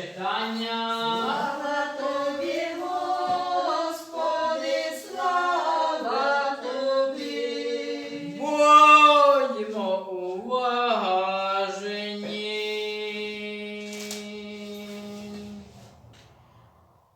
читання. Слава тобі, Господи, слава тобі. Будьмо уважені.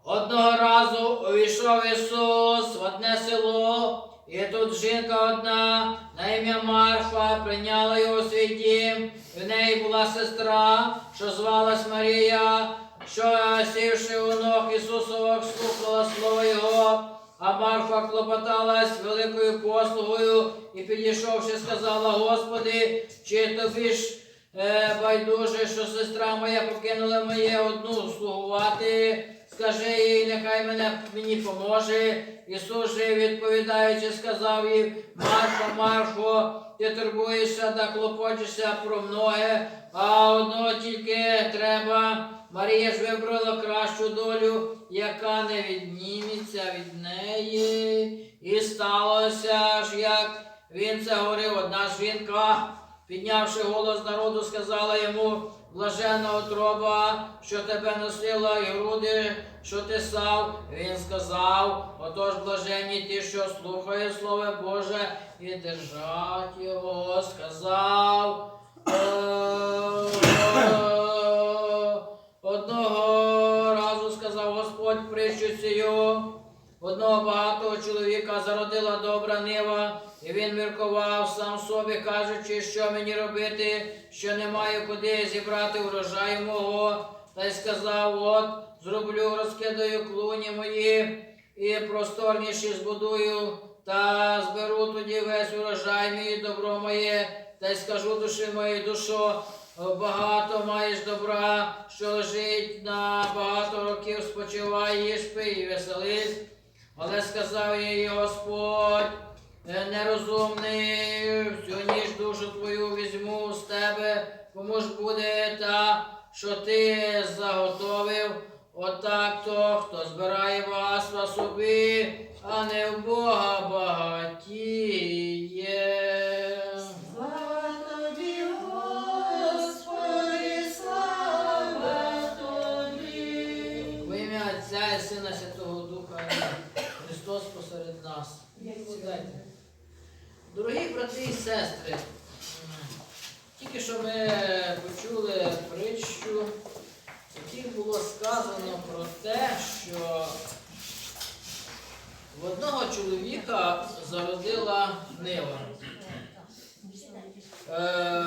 Одного разу увійшов Ісус в одне село. І тут жінка одна, на ім'я Марфа, прийняла його свій дім. В неї була сестра, що звалась Марія, що, сівши у ног Ісусових, слухала слово Його, а Марфа клопоталась великою послугою і, підійшовши, сказала, Господи, чи тобі ж е, байдуже, що сестра моя покинула моє одну слугувати. Скажи нехай мене мені поможе. Ісус же відповідаючи, сказав їй, Марфо, Марфо, ти турбуєшся та клопочешся про многе, а одного тільки треба. Марія ж вибрала кращу долю, яка не відніметься від неї. І сталося ж, як він це говорив, одна жінка, піднявши голос народу, сказала йому, блаженна отроба, що тебе носила, і груди, що ти сав. Він сказав, отож блаженні ті, що слухає Слово Боже, і держать його, сказав. «Е, Одного разу сказав Господь притчу цю. Одного багатого чоловіка зародила добра нива, і він міркував сам собі, кажучи, що мені робити, що не маю куди зібрати урожай мого. Та й сказав: от зроблю, розкидаю клуні мої і просторніші збудую, та зберу тоді весь урожай мій, добро моє, та й скажу душі моїй душо, багато маєш добра, що лежить на багато років, спочивай, їж пий і веселись. Але сказав їй Господь, «Е, нерозумний, всю ніж душу твою візьму з тебе, кому ж буде та, що ти заготовив, отак то, хто збирає багатства собі, а не в Бога багатіє. нас. Дорогі брати і сестри, тільки що ми почули притчу, яким було сказано про те, що в одного чоловіка зародила нива. Е,